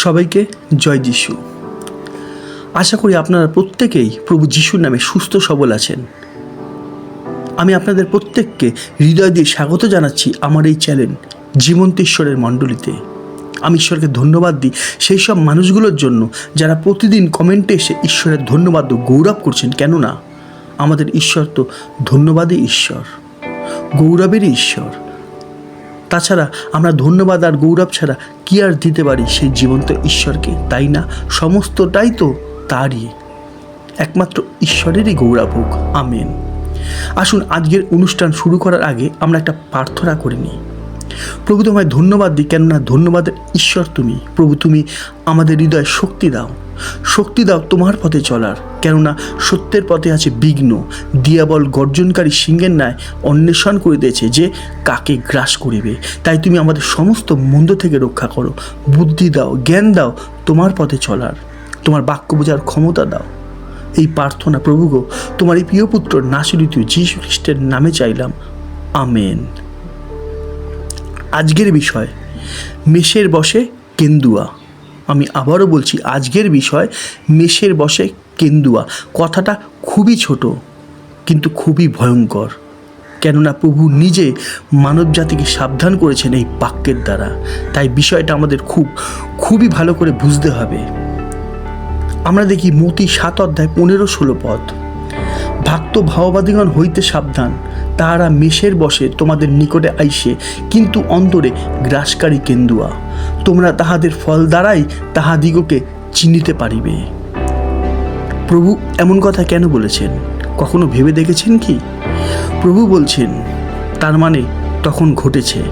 সবাইকে জয় যিশু। আশা করি আপনারা প্রত্যেকেই প্রভু যিশুর নামে সুস্থ সবল আছেন। আমি আপনাদের প্রত্যেককে হৃদয় দিয়ে স্বাগত জানাচ্ছি আমার এই চ্যানেল জীবন্ত ঈশ্বরের মণ্ডলীতে। আমি ঈশ্বরকে ধন্যবাদ দিই সেই সব মানুষগুলোর জন্য যারা প্রতিদিন কমেন্টে এসে ঈশ্বরের ধন্যবাদ ও গৌরব করছেন। কেননা আমাদের ঈশ্বর তো ধন্যবাদই ঈশ্বর, গৌরবেরই ঈশ্বর। তাছাড়া আমরা ধন্যবাদ আর গৌরব ছাড়া কি আর দিতে পারি সেই জীবন্ত ঈশ্বরকে, তাই না? সমস্তটাই তো তারই। একমাত্র ঈশ্বরেরই গৌরব হোক। আমেন। আসুন আজকের অনুষ্ঠান শুরু করার আগে আমরা একটা প্রার্থনা করে নিই। প্রভু তোমায় ধন্যবাদ দিই, কেননা ধন্যবাদের ঈশ্বর তুমি। প্রভু তুমি আমাদের হৃদয়ে শক্তি দাও। শক্তি দাও তোমার পথে চলার। কেননা সত্যের পথে আছে বিঘ্ন। দিয়াবল গর্জনকারী সিংহের ন্যায় অন্বেষণ করিতেছে যে কাকে গ্রাস করিবে। তাই তুমি আমাদের সমস্ত মন্দ থেকে রক্ষা করো। বুদ্ধি দাও, জ্ঞান দাও, তোমার পথে চলার। তোমার বাক্য বোঝার ক্ষমতা দাও। এই প্রার্থনা প্রভু গো, তোমার এই প্রিয় পুত্র নাসিরিত যীশু খ্রিস্টের নামে চাইলাম। আমেন। আজকের বিষয়, মেষের বসে কেন্দুয়া। আমি আবারও বলছি, আজকের বিষয় মেষের বসে কেন্দুয়া। কথাটা খুবই ছোট, কিন্তু খুবই ভয়ঙ্কর। কেননা প্রভু নিজে মানব জাতিকে সাবধান করেছেন এই বাক্যের দ্বারা। তাই বিষয়টা আমাদের খুব, খুবই ভালো করে বুঝতে হবে। আমরা দেখি মতি সাত অধ্যায় পনেরো ষোলো পদ। ভক্ত ভাওবাদীগণ হইতে সাবধান, তাহারা মেষের বসে তোমাদের নিকটে আইসে, কিন্তু অন্তরে গ্রাসকারী কেন্দুয়া। তোমরা তাহাদের ফল দ্বারাই তাহাদিগকে চিনিতে পারিবে। প্রভু এমন কথা কেন বলেছেন? কখনো ভেবে দেখেছেন কি? প্রভু বলছেন, তার মানে তখন ঘটেছে,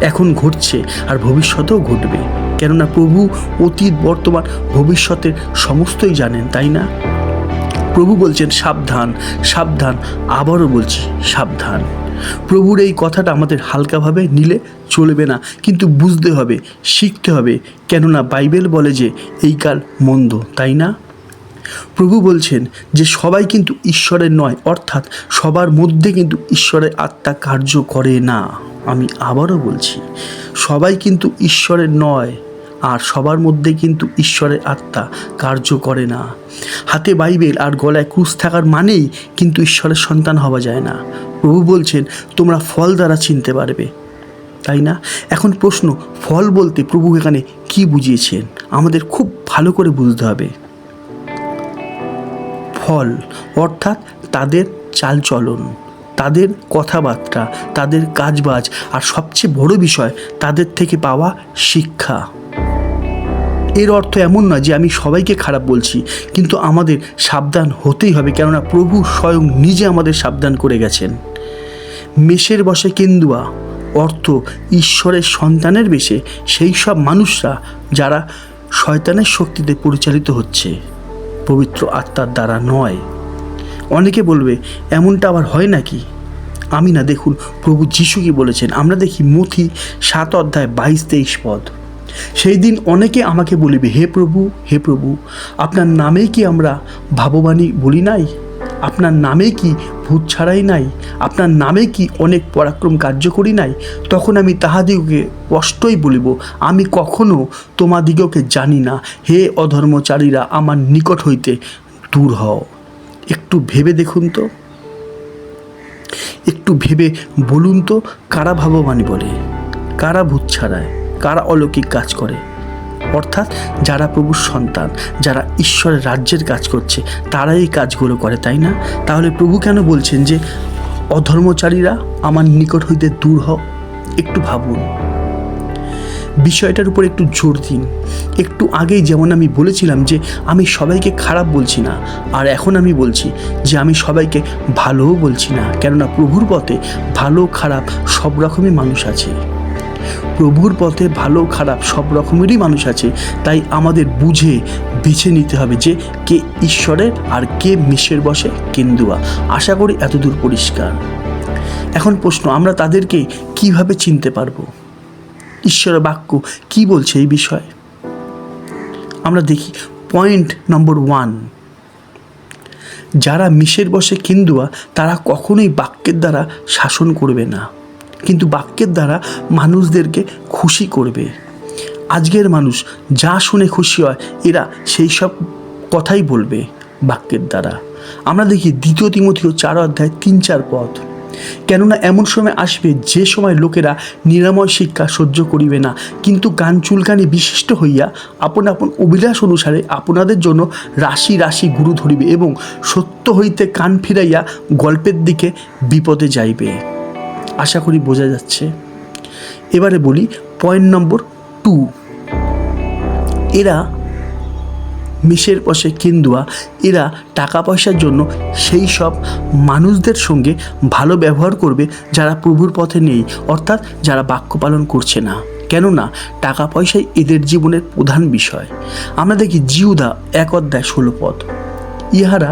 এখন ঘটছে আর ভবিষ্যতেও ঘটবে। কেননা প্রভু অতীত, বর্তমান, ভবিষ্যতের সমস্তই জানেন, তাই না? প্রভু বলছেন, সাবধান সাবধান, আবারও বলছি, সাবধান। প্রভুর এই কথাটা আমাদের হালকাভাবে নিলে চলবে না। কিন্তু বুঝতে হবে, শিখতে হবে। কেননা বাইবেল বলে যে, এই কাল মন্দ তাই না? প্রভু বলছেন যে, সবাই কিন্তু ঈশ্বরের নয়, অর্থাৎ সবার মধ্যে কিন্তু ঈশ্বরের আত্মা কার্য করে না। আমি আবারও বলছি, সবাই কিন্তু ঈশ্বরের নয়, আর সবার মধ্যে কিন্তু ঈশ্বরের আত্মা কার্য করে না। হাতে বাইবেল আর গলায় ক্রুশ থাকার মানেই কিন্তু ঈশ্বরের সন্তান হওয়া যায় না। প্রভু বলছেন, তোমরা ফল দ্বারা চিনতে পারবে। তাই না? এখন প্রশ্ন, ফল বলতে প্রভু এখানে কি বুঝিয়েছেন? আমাদের খুব ভালো করে বুঝতে হবে। ফল, অর্থাৎ তাদের চালচলন, তাদের কথাবার্তা, তাদের কাজবাজ, আর সবচেয়ে বড় বিষয়, তাদের থেকে পাওয়া শিক্ষা। এর অর্থ এমন নয় যে আমি সবাইকে খারাপ বলছি, কিন্তু আমাদের সাবধান হতেই হবে, কেননা প্রভু স্বয়ং নিজে আমাদের সাবধান করে গেছেন। মেষের বসে কেন্দুয়া। অর্থ ঈশ্বরের সন্তানের বেশে সেই সব মানুষরা যারা শয়তানের শক্তিতে পরিচালিত হচ্ছে। পবিত্র আত্মার দ্বারা নয়। অনেকে বলবে, এমনটা আবার হয় নাকি? আমি না, দেখুন, প্রভু যিশু কি বলেছেন? আমরা দেখি মথি সাত অধ্যায় বাইশ, তেইশ পদ। সেই দিন অনেকে আমাকে বলিবে, হে প্রভু হে প্রভু, আপনার নামেই কি আমরা ভাববাণী বলি নাই? আপনার নামে কি ভূত ছাড়াই নাই? আপনার নামে কি অনেক পরাক্রম কার্য করি নাই? তখন আমি তাহাদিগকে স্পষ্টই বলিব, আমি কখনো তোমাদিগকে জানি না। হে অধর্মচারীরা, আমার নিকট হইতে দূর হও। একটু ভেবে দেখুন তো। একটু ভেবে বলুন তো, কারা ভাববাণী বলে? কারা ভূত ছাড়ায়? কারা অলৌকিক কাজ করে? অর্থাৎ যারা প্রভুর সন্তান, যারা ঈশ্বরের রাজ্যের কাজ করছে তারা এই কাজগুলো করে, তাই না? তাহলে প্রভু কেন বলছেন যে, অধর্মচারীরা আমার নিকট হইতে দূর হও একটু ভাবুন। বিষয়টার উপর একটু জোর দিন। একটু আগেই যেমন আমি বলেছিলাম যে, আমি সবাইকে খারাপ বলছি না, আর এখন আমি বলছি যে, আমি সবাইকে ভালোও বলছি না, কেননা প্রভুর পথে ভালো খারাপ সব রকমই মানুষ আছে। প্রভুর পথে ভালো খারাপ সব রকমেরই মানুষ আছে। তাই আমাদের বুঝে, বেছে নিতে হবে যে কে ঈশ্বরের আর কে মিশের বসে কেন্দুয়া। আশা করি এতদূর পরিষ্কার। এখন প্রশ্ন, আমরা তাদেরকে কীভাবে চিনতে পারব? ঈশ্বরের বাক্য কি বলছে এই বিষয়ে? আমরা দেখি পয়েন্ট নম্বর ওয়ান যারা মিশের বসে কেন্দুয়া, তারা কখনোই বাক্যের দ্বারা শাসন করবে না। কিন্তু বাক্যের দ্বারা মানুষদেরকে খুশি করবে। আজকের মানুষ যা শুনে খুশি হয়, এরা সেই সব কথাই বলবে বাক্যের দ্বারা। আমরা দেখি দ্বিতীয় তিমথিও চার অধ্যায় তিন চার পথ। কেননা এমন সময় আসবে যে সময় লোকেরা নিরাময় শিক্ষা সহ্য করিবে না, কিন্তু গান চুলকানি বিশিষ্ট হইয়া আপন আপন অভিলাষ অনুসারে আপনাদের জন্য রাশি রাশি গুরু ধরিবে এবং সত্য হইতে কান ফিরাইয়া গল্পের দিকে বিপদে যাইবে। আশা করি বোঝা যাচ্ছে। এবারে বলি পয়েন্ট নম্বর টু এরা মিশের বসে কেন্দুয়া, এরা টাকা পয়সার জন্য সেই সব মানুষদের সঙ্গে ভালো ব্যবহার করবে যারা প্রভুর পথে নেই, অর্থাৎ যারা বাক্য পালন করছে না। কেননা টাকা পয়সাই এদের জীবনের প্রধান বিষয়। আমরা দেখি জিউদা এক অধ্যায় ষোলো পদ। ইহারা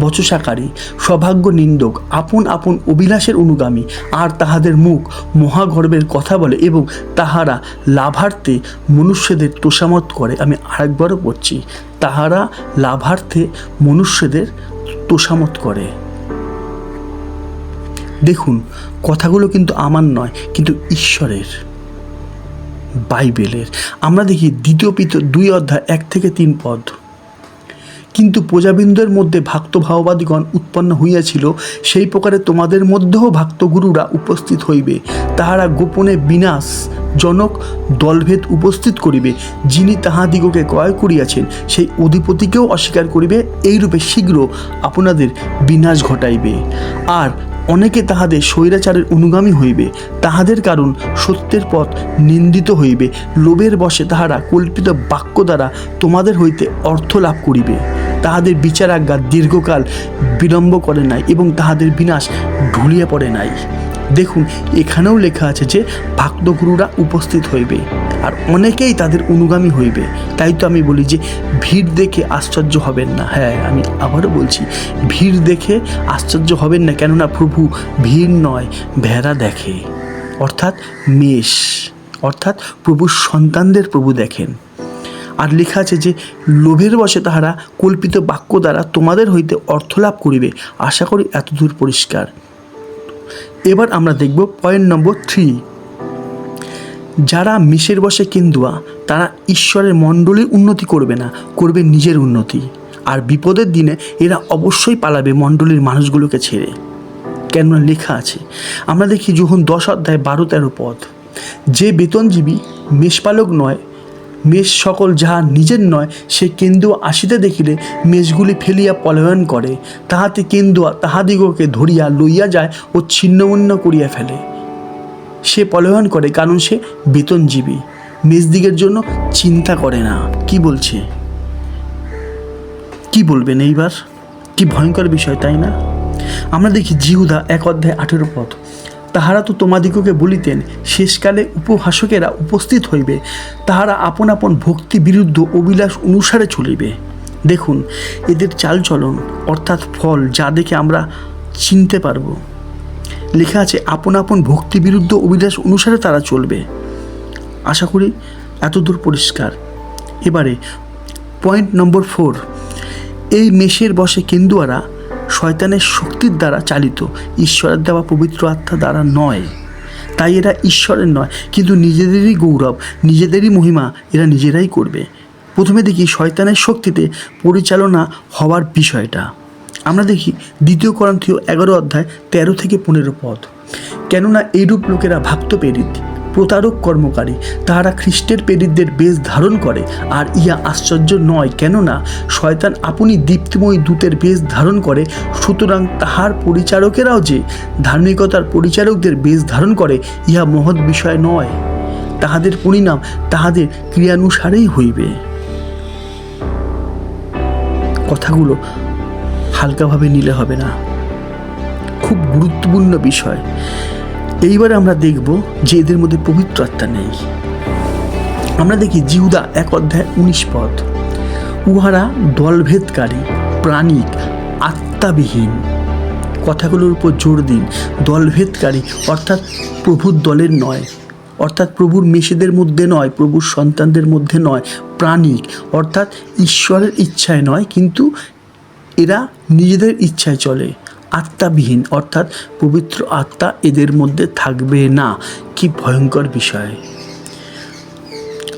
বচসাকারী সৌভাগ্য নিন্দক আপন আপন অভিলাষের অনুগামী, আর তাহাদের মুখ মহাগর্বের কথা বলে এবং তাহারা লাভার্থে মনুষ্যদের তোষামত করে। আমি আরেকবারও পড়ছি, তাহারা লাভার্থে মনুষ্যদের তোষামত করে। দেখুন, কথাগুলো কিন্তু আমার নয়, কিন্তু ঈশ্বরের, বাইবেলের। আমরা দেখি দ্বিতীয় পিত দুই অধ্যায় এক থেকে তিন পদ। কিন্তু প্রজাবৃন্দের মধ্যে ভক্ত ভাওবাদীগণ উৎপন্ন হইয়াছিল, সেই প্রকারে তোমাদের মধ্যেও ভক্তগুরুরা উপস্থিত হইবে। তাহারা গোপনে বিনাশ জনক দলভেদ উপস্থিত করিবে, যিনি তাহাদিগকে ক্রয় করিয়াছেন, সেই অধিপতিকেও অস্বীকার করিবে, এইরূপে শীঘ্র আপনাদের বিনাশ ঘটাইবে। আর অনেকে তাহাদের স্বৈরাচারের অনুগামী হইবে, তাহাদের কারণ সত্যের পথ নিন্দিত হইবে, লোভের বসে তাহারা কল্পিত বাক্য দ্বারা তোমাদের হইতে অর্থ লাভ করিবে। তাহাদের বিচারাজ্ঞা দীর্ঘকাল বিলম্ব করে নাই এবং তাহাদের বিনাশ ঢুলিয়ে পড়ে নাই। দেখুন, এখানেও লেখা আছে যে ভক্তগুরুরা উপস্থিত হইবে, আর অনেকেই তাদের অনুগামী হইবে। তাই তো আমি বলি যে ভিড় দেখে আশ্চর্য হবেন না। হ্যাঁ আমি আবারও বলছি, ভিড় দেখে আশ্চর্য হবেন না, কেননা প্রভু ভিড় নয়, ভেড়া দেখে। অর্থাৎ মেষ, অর্থাৎ প্রভুর সন্তানদের প্রভু দেখেন। আর লেখা আছে যে লোভের বসে তাহারা কল্পিত বাক্য দ্বারা তোমাদের হইতে অর্থ লাভ করিবে। আশা করি এতদূর পরিষ্কার। এবার আমরা দেখব পয়েন্ট নম্বর থ্রি। যারা মিশের বসে কেন্দুয়া তারা ঈশ্বরের মণ্ডলীর উন্নতি করবে না, করবে নিজের উন্নতি। আর বিপদের দিনে এরা অবশ্যই পালাবে মণ্ডলীর মানুষগুলোকে ছেড়ে। কেননা লেখা আছে? আমরা দেখি যখন দশ অধ্যায় বারো তেরো পদ। যে বেতনজীবী, মেষপালক নয় মেষ সকল যাহা নিজের নয়, সে কেন্দু আসিতে দেখিলে মেষগুলি ফেলিয়া পলায়ন করে। তাহাতে কেন্দুয়া তাহাদিগকে ধরিয়া লইয়া যায় ও ছিন্নমূন্য করিয়া ফেলে। সে পলায়ন করে কারণ সে বেতনজীবী। মেষদিগের জন্য চিন্তা করে না। কি বলছে? কি বলবেন এইবার? কি ভয়ঙ্কর বিষয়, তাই না? আমরা দেখি জিহুদা এক অধ্যায় আঠেরো পথ। তাহারা তো তোমাদিগকে বলিতেন, শেষকালে উপহাসকেরা উপস্থিত হইবে। তাহারা আপন আপন ভক্তি বিরুদ্ধ অভিলাষ অনুসারে চলিবে। দেখুন, এদের চালচলন, অর্থাৎ ফল, যা দেখে আমরা চিনতে পারব। লেখা আছে, আপন আপন ভক্তি বিরুদ্ধ অভিলাষ অনুসারে তারা চলবে। আশা করি এতদূর পরিষ্কার। এবারে পয়েন্ট নম্বর ফোর এই মেষের বসে কেন্দুয়ারা শয়তানের শক্তির দ্বারা চালিত। ঈশ্বরের দেওয়া পবিত্র আত্মা দ্বারা নয়। তাই এরা ঈশ্বরের নয়, কিন্তু নিজেদেরই গৌরব, নিজেদেরই মহিমা এরা নিজেরাই করবে। প্রথমে দেখি শয়তানের শক্তিতে পরিচালনা হওয়ার বিষয়টা। আমরা দেখি দ্বিতীয় করন্থীয় এগারো অধ্যায় তেরো থেকে পনেরো পদ। কেননা এইরূপ লোকেরা ভক্ত প্রেরিত। প্রতারক কর্মকারী। তাহারা খ্রিস্টের প্রেরিতদের বেশ ধারণ করে। আর ইহা আশ্চর্য নয়, কেননা শয়তান আপনি দীপ্তিময় দূতের বেশ ধারণ করে। সুতরাং তাহার পরিচারকেরাও যে ধার্মিকতার পরিচারকদের বেশ ধারণ করে, ইহা মহৎ বিষয় নয়। তাহাদের পরিণাম তাহাদের ক্রিয়ানুসারেই হইবে। কথাগুলো হালকাভাবে নিলে হবে না। খুব গুরুত্বপূর্ণ বিষয়। এইবারে আমরা দেখব যে এদের মধ্যে পবিত্র আত্মা নেই। আমরা দেখি জিহুদা এক অধ্যায় উনিশ পদ। উহারা দলভেদকারী, প্রাণিক, আত্মাবিহীন। কথাগুলোর উপর জোর দিন। দলভেদকারী অর্থাৎ প্রভুর দলের নয়, অর্থাৎ প্রভুর মেষেদের মধ্যে নয়, প্রভুর সন্তানদের মধ্যে নয়, প্রাণিক, অর্থাৎ ঈশ্বরের ইচ্ছায় নয়, কিন্তু এরা নিজেদের ইচ্ছায় চলে। আত্মাবিহীন, অর্থাৎ পবিত্র আত্মা এদের মধ্যে থাকবে না। কি ভয়ঙ্কর বিষয়।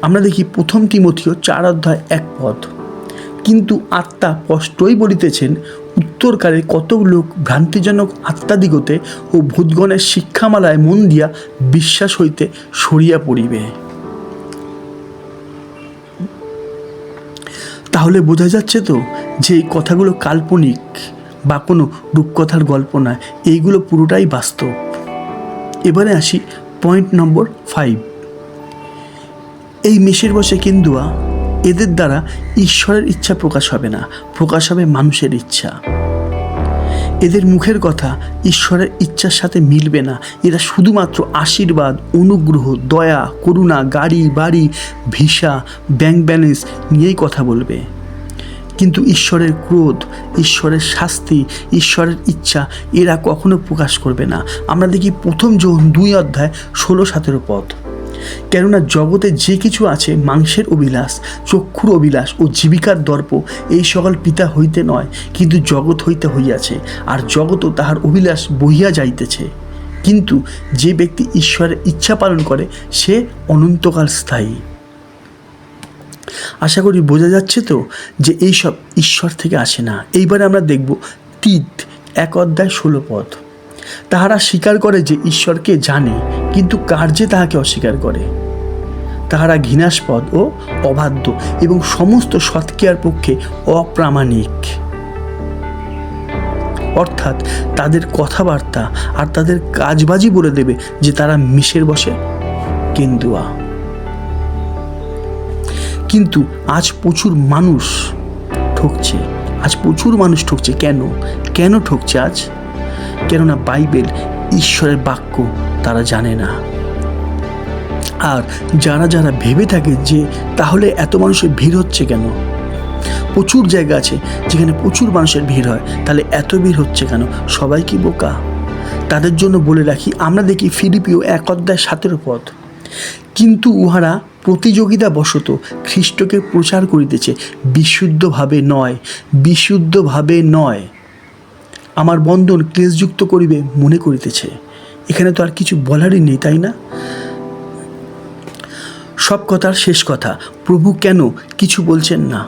আমরা দেখি প্রথম তিমথিও চার অধ্যায় এক পদ। কিন্তু আত্মা স্পষ্টই বলিতেছেন, উত্তরকালে কত লোক ভ্রান্তিজনক আত্মাদিগতে ও ভূতগণের শিক্ষামালায় মন দিয়া বিশ্বাস হইতে সরিয়া পড়িবে। তাহলে বোঝা যাচ্ছে তো যে এই কথাগুলো কাল্পনিক। বা কোনো রূপকথার গল্প নয়। এইগুলো পুরোটাই বাস্তব। এবারে আসি পয়েন্ট নম্বর ফাইভ এই মেষের বসে কিন্দুয়া, এদের দ্বারা ঈশ্বরের ইচ্ছা প্রকাশ হবে না, প্রকাশ হবে মানুষের ইচ্ছা। এদের মুখের কথা ঈশ্বরের ইচ্ছার সাথে মিলবে না। এরা শুধুমাত্র আশীর্বাদ, অনুগ্রহ, দয়া, করুণা, গাড়ি, বাড়ি, ভিসা ব্যাংক ব্যালেন্স নিয়েই কথা বলবে। কিন্তু ঈশ্বরের ক্রোধ, ঈশ্বরের শাস্তি, ঈশ্বরের ইচ্ছা এরা কখনো প্রকাশ করবে না। আমরা দেখি প্রথম যৌন দুই অধ্যায় ষোলো সতেরো পথ কেননা জগতে যে কিছু আছে মাংসের অভিলাষ, চক্ষুর অভিলাষ ও জীবিকার দর্প, এই সকল পিতা হইতে নয়, কিন্তু জগৎ হইতে হইয়াছে, আর জগৎও তাহার অভিলাষ বহিয়া যাইতেছে। কিন্তু যে ব্যক্তি ঈশ্বরের ইচ্ছা পালন করে, সে অনন্তকাল স্থায়ী। আশা করি বোঝা যাচ্ছে তো যে এই সব ঈশ্বর থেকে আসে না। এইবারে আমরা দেখব তীত এক অধ্যায় ষোলো পদ। তাহারা স্বীকার করে যে ঈশ্বরকে জানে, কিন্তু কার্যে তাহাকে অস্বীকার করে? তাহারা ঘৃণাস্পদ ও অবাধ্য এবং সমস্ত সৎক্রিয়ার পক্ষে অপ্রামাণিক। অর্থাৎ তাদের কথাবার্তা আর তাদের কাজবাজি বলে দেবে যে তারা মিশের বসে কেন্দুয়া। কিন্তু আজ প্রচুর মানুষ ঠকছে। আজ প্রচুর মানুষ ঠকছে। কেন? কেন ঠকছে আজ? কেননা বাইবেল ঈশ্বরের বাক্য তারা জানে না। আর যারা যারা ভেবে থাকে যে তাহলে এত মানুষের ভিড় হচ্ছে কেন? প্রচুর জায়গা আছে যেখানে প্রচুর মানুষের ভিড় হয়। তাহলে এত ভিড় হচ্ছে কেন? সবাই কি বোকা? তাদের জন্য বলে রাখি, আমরা দেখি ফিলিপিও এক অধ্যায় সাতেরো পথ। কিন্তু উহারা প্রতিযোগিতা বশত খ্রিস্টকে প্রচার করিতেছে, বিশুদ্ধভাবে নয় বিশুদ্ধভাবে নয়। আমার বন্ধন ক্লেশযুক্ত করিবে মনে করিতেছে। এখানে তো আর কিছু বলারই নেই, তাই না? সব কথার শেষ কথা, প্রভু কেন কিছু বলছেন না?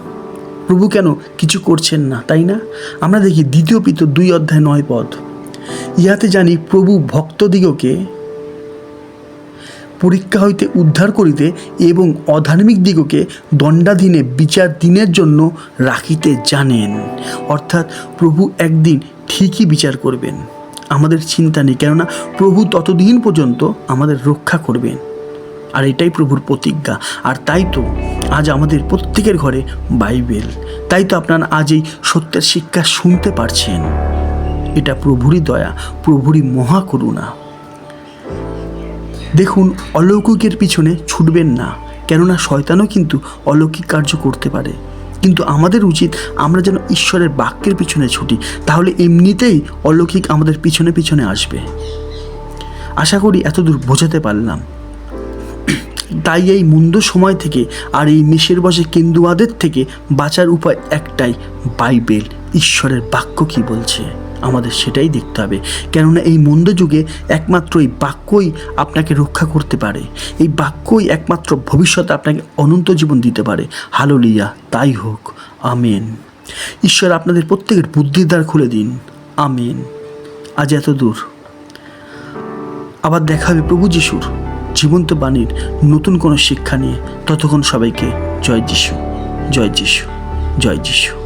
প্রভু কেন কিছু করছেন না, তাই না? আমরা দেখি দ্বিতীয় পিত দুই অধ্যায় নয় পদ। ইহাতে জানি প্রভু ভক্তদিগকে পরীক্ষা হইতে উদ্ধার করিতে এবং অধার্মিক দিগকে দণ্ডাধীনে বিচার দিনের জন্য রাখিতে জানেন। অর্থাৎ প্রভু একদিন ঠিকই বিচার করবেন। আমাদের চিন্তা নেই, কেননা প্রভু ততদিন পর্যন্ত আমাদের রক্ষা করবেন। আর এটাই প্রভুর প্রতিজ্ঞা। আর তাই তো আজ আমাদের প্রত্যেকের ঘরে বাইবেল। তাই তো আপনারা আজ এই সত্যের শিক্ষা শুনতে পারছেন। এটা প্রভুরই দয়া, প্রভুরই মহাকরুণা। দেখুন, অলৌকিকের পিছনে ছুটবেন না। কেননা শয়তানও কিন্তু অলৌকিক কার্য করতে পারে। কিন্তু আমাদের উচিত আমরা যেন ঈশ্বরের বাক্যের পিছনে ছুটি, তাহলে এমনিতেই অলৌকিক আমাদের পিছনে পিছনে আসবে। আশা করি এতদূর বোঝাতে পারলাম। তাই এই মন্দ সময় থেকে আর এই মেষের বসে কেন্দুয়াদের থেকে বাঁচার উপায় একটাই, বাইবেল, ঈশ্বরের বাক্য কি বলছে? আমাদের সেটাই দেখতে হবে। কেননা এই মন্দ যুগে একমাত্র এই বাক্যই আপনাকে রক্ষা করতে পারে। এই বাক্যই একমাত্র ভবিষ্যতে আপনাকে অনন্ত জীবন দিতে পারে। হালোলিয়া, তাই হোক। আমেন। ঈশ্বর আপনাদের প্রত্যেকের বুদ্ধির দ্বার খুলে দিন। আমেন। আজ এত দূর। আবার দেখা হবে প্রভু যিশুর জীবন্ত বাণীর নতুন কোনো শিক্ষা নিয়ে। ততক্ষণ সবাইকে জয় যিশু জয় যিশু জয় যিশু।